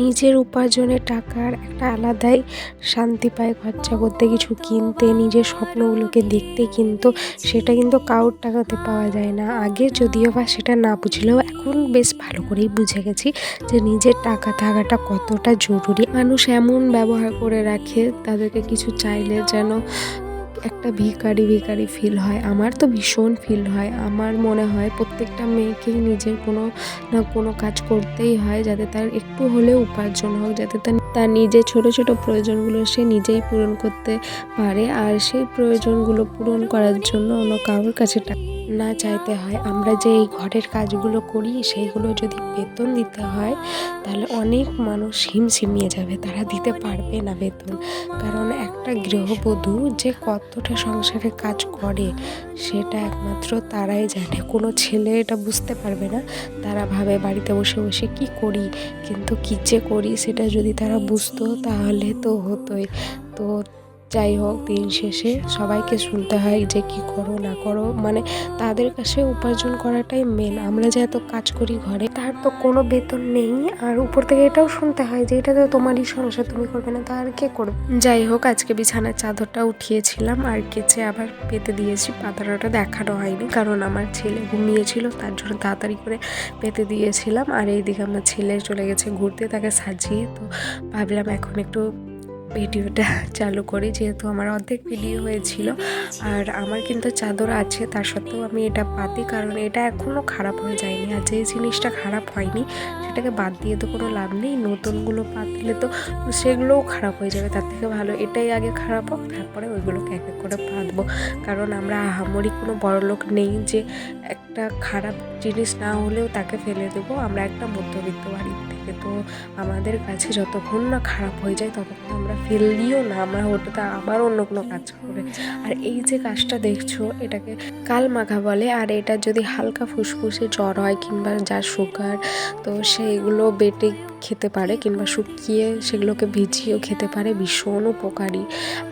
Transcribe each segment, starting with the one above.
নিজের উপার্জনের টাকার একটা আলাদাই শান্তি পায় খরচা করতে কিছু কিনতে, নিজের স্বপ্নগুলোকে দেখতে কিন্তু সেটা কিন্তু কারোর টাকাতে পাওয়া যায় না। আগে যদিও বা সেটা না বুঝলেও এখন বেশ ভালো করেই বুঝে গেছি যে নিজের টাকা থাকাটা কতটা জরুরি। মানুষ এমন ব্যবহার করে রাখে, তাদেরকে কিছু চাইলে যেন একটা ভিকারি ভিকারি ফিল হয়। আমার তো ভীষণ ফিল হয়। আমার মনে হয় প্রত্যেকটা মেয়েকেই নিজের কোনো না কোনো কাজ করতেই হয় যাতে তার একটু হলেও উপার্জন হোক, যাতে তার তার নিজের ছোট ছোট প্রয়োজনগুলো সে নিজেই পূরণ করতে পারে। আর সেই প্রয়োজনগুলো পূরণ করার জন্য অন্য কারোর কাছে টাকা না চাইতে হয়। আমরা যে এই ঘরের কাজগুলো করি সেইগুলো যদি বেতন দিতে হয়, তাহলে অনেক মানুষ হিমশিমিয়ে যাবে। তারা দিতে পারবে না বেতন। কারণ একটা গৃহবধূ যে কতটা সংসারে কাজ করে, সেটা একমাত্র তারাই জানে। কোনো ছেলে এটা বুঝতে পারবে না। তারা ভাবে, বাড়িতে বসে বসে কি করি? কিন্তু কী যে করি, সেটা যদি তারা বুঝতো, তাহলে তো হতোই। তো যাই হোক, দিন শেষে সবাইকে শুনতে হয় যে কি করো, না করো। মানে তাদের কাছে উপার্জন করাটাই মেন আমরা যে এত কাজ করি ঘরে, তার তো কোনো বেতন নেই। আর উপর থেকে এটাও শুনতে হয় যে এটা তো তোমারই সংসার, তুমি করবে না, তা আর কে করবে? যাই হোক, আজকে বিছানার চাদরটা উঠিয়েছিলাম, আর কেচে আবার পেতে দিয়েছি। পাতাটা দেখানো হয়নি, কারণ আমার ছেলে ঘুমিয়েছিল, তার জন্য তাড়াতাড়ি করে পেতে দিয়েছিলাম। আর এইদিকে আমার ছেলে চলে গেছে ঘুরতে, তাকে সাজিয়ে তো ভাবলাম এখন একটু ভিডিওটা চালু করি, যেহেতু আমার অর্ধেক ভিডিও হয়েছিল। আর আমার কিন্তু চাদর আছে, তার সত্ত্বেও আমি এটা পাতি, কারণ এটা এখনও খারাপ হয়ে যায়নি। আর যে জিনিসটা খারাপ হয়নি সেটাকে বাদ দিয়ে তো কোনো লাভ নেই। নতুনগুলো পাতলে তো সেগুলোও খারাপ হয়ে যাবে। তার থেকে ভালো এটাই আগে খারাপ হোক, তারপরে ওইগুলোকে এক এক করে পাতবো কারণ আমরা আহামরি কোনো বড় লোক নেই যে একটা খারাপ জিনিস না হলেও তাকে ফেলে দেবো। আমরা একটা মধ্যবিত্ত বাড়ির থেকে তো আমাদের কাছে যতক্ষণ না খারাপ হয়ে যায়, ততক্ষণ আমরা ফেললিও না। আমরা ওটাতে আবার অন্য কোনো কাজ করে আর এই যে কাজটা দেখছ, এটাকে কাল মাখা বলে। আর এটা যদি হালকা ফুসফুসে জ্বর হয় কিংবা যার সুগার তো সেইগুলো বেটে খেতে পারে কিংবা শুকিয়ে সেগুলোকে ভিজিয়েও খেতে পারে, ভীষণ উপকারী।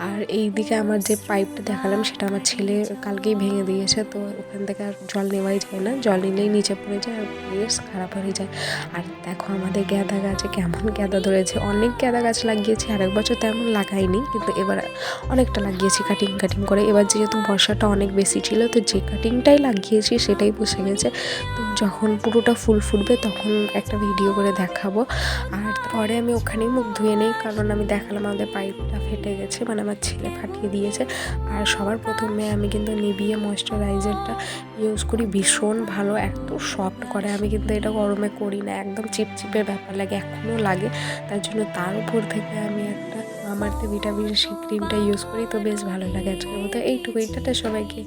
আর এই দিকে আমার যে পাইপটা দেখালাম সেটা আমার ছেলে কালকেই ভেঙে দিয়েছে, তো ওখান থেকে আর জল নেওয়াই যায় না। জল নিলেই নিচে পড়ে যায় আর বেশ খারাপ হয়ে যায়। আর দেখো আমাদের গ্যাদা গাছে কেমন গ্যাদা ধরেছে। অনেক গ্যাদা গাছ লাগিয়েছি, আরেক বছর তেমন লাগাইনি, কিন্তু এবার অনেকটা লাগিয়েছি কাটিং কাটিং করে। এবার যেহেতু বর্ষাটা অনেক বেশি ছিল, তো যে কাটিংটাই লাগিয়েছি সেটাই বসে গেছে। তো যখন পুরোটা ফুল ফুটবে তখন একটা ভিডিও করে দেখাবো। আর পরে আমি ওখানেই মুখ ধুয়ে নেই, কারণ আমি দেখালাম আমাদের পাইপটা ফেটে গেছে মানে আমার ছেলে ফাটিয়ে দিয়েছে। আর সবার প্রথমে আমি কিন্তু নিবিয়ে ময়শ্চারাইজারটা ইউজ করি, ভীষণ ভালো, এত সফট করে। আমি কিন্তু এটা গরমে করি না, একদম চিপচিপের ব্যাপার লাগে, এখনও লাগে। তার জন্য তার উপর থেকে আমি একটা আমার তো ভিটামিন সি ক্রিমটা ইউজ করি, তো বেশ ভালো লাগে আজকের মতো। এইটুকু এইটাতে সবাইকে।